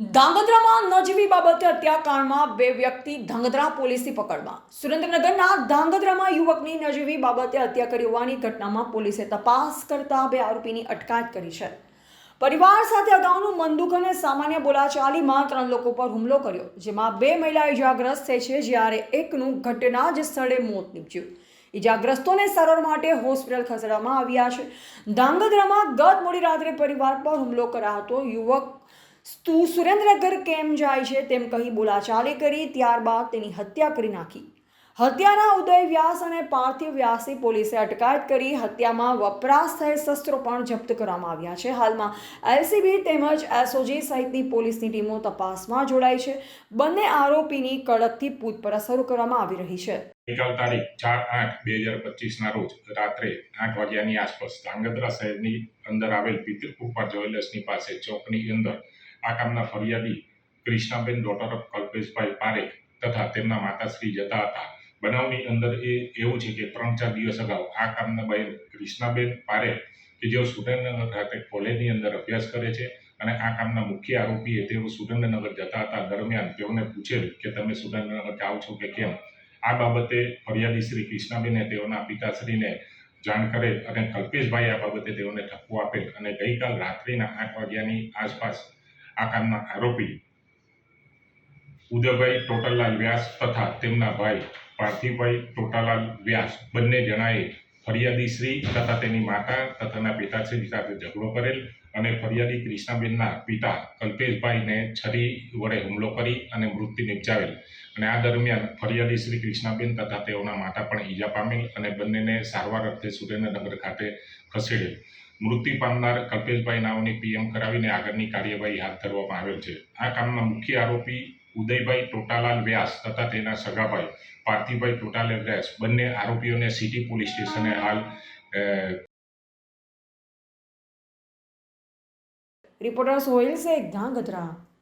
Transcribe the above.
ધાંગધ્રામાં નજીવી બાબતે હત્યાકાંડમાં બે વ્યક્તિ ધાંગધ્રા પોલીસની પકડમાં. સુરેન્દ્રનગરના ધાંગધ્રામાં યુવકની નજીવી બાબતે હત્યા કરી હોવાની ઘટનામાં પોલીસે તપાસ કરતા બે આરોપીની અટકાયત કરી છે. પરિવાર સાથે અગાઉનું બંદૂક અને સામાન્ય બોલાચાલીમાં ત્રણ લોકો પર હુમલો કર્યો, જેમાં બે મહિલા ઇજાગ્રસ્ત થઈ છે, જ્યારે એકનું ઘટના જ સ્થળે મોત નીપજ્યું. ઇજાગ્રસ્તોને સારવાર માટે હોસ્પિટલ ખસેડવામાં આવ્યા છે. ધાંગધ્રામાં ગત મોડી રાત્રે પરિવાર પર હુમલો કરાયો હતો. યુવક તું સુરેન્દ્રનગર કેમ જાય છે તેમ કહી બોલાચાલી કરી, ત્યારબાદ તેની હત્યા કરી નાખી. હત્યાના ઉદય વ્યાસ અને પાર્થિવ વ્યાસની પોલીસે અટકાયત કરી. હત્યામાં વપરાશ થયેલ શસ્ત્રો પણ જપ્ત કરવામાં આવ્યા છે. હાલમાં એલસીબી તેમજ એસઓજી સહિતની પોલીસની ટીમો તપાસમાં જોડાઈ છે. બંને આરોપીની કડકથી પૂછપરછ શરૂ કરવામાં આવી રહી છે. ગઈકાલ તારીખ ચાર આઠ બે હજાર પચીસના રોજ રાત્રે આઠ વાગ્યાની આસપાસ ધ્રાંગધ્રા શહેરની અંદર આવેલ પિતૃકૃપા જ્વેલર્સની પાસે ચોકની અંદર આ કામના ફરિયાદી કૃષ્ણાબેન ડોટર ઓફ કલ્પેશભાઈ પારેખ તથા તેમના માતાશ્રી જતા હતા. બનાવની અંદર એ એવું છે કે ત્રણ ચાર દિવસ અગાઉ આ કામના બહેન કૃષ્ણાબેન પારેખ, કે જેઓ સુરેન્દ્રનગર ખાતે કોલેજની અંદર અભ્યાસ કરે છે અને આ કામના મુખ્ય આરોપીએ તેઓ સુરેન્દ્રનગર જતા હતા દરમિયાન તેઓને પૂછેલ કે તમે સુરેન્દ્રનગર જાઓ છો કે કેમ? આ બાબતે ફરિયાદી શ્રી કૃષ્ણાબેને તેઓના પિતાશ્રીને જાણ કરેલ અને કલ્પેશભાઈ આ બાબતે તેઓને ઠપકો આપેલ અને ગઈકાલ રાત્રિના આઠ વાગ્યાની આસપાસ આ કામના આરોપી. ઉદયભાઈ ટોટલાલ વ્યાસ તથા તેમના ભાઈ પાર્થિવભાઈ ટોટાલાલ વ્યાસ બંને જણાએ ફરિયાદી શ્રી તથા તેની માતા તથા પિતાશ્રી સાથે ઝઘડો કરેલ અને ફરિયાદી કૃષ્ણાબેનના પિતા કલ્પેશભાઈને છરી વડે હુમલો કરી અને મૃત્યુ નિપજાવેલ. અને આ દરમિયાન ફરિયાદી શ્રી કૃષ્ણાબેન તથા તેઓના માતા પણ ઈજા પામેલ અને બંનેને સારવાર અર્થે સુરેન્દ્રનગર ખાતે ખસેડેલ. મૃત્યુ પામનાર કલ્પેશભાઈ નાઓની પીએમ કરાવીને આગળની કાર્યવાહી હાથ ધરવામાં આવેલ છે. આ કામમાં મુખ્ય આરોપી ઉદયભાઈ ટોટાલાલ વ્યાસ તથા તેના સગાભાઈ પાર્થિવભાઈ ટોટાલાલ વ્યાસ. બંને આરોપીઓને સિટી પોલીસ સ્ટેશને હાલ રિપોર્ટર સોહેલ શેખ ધાંગધ્રા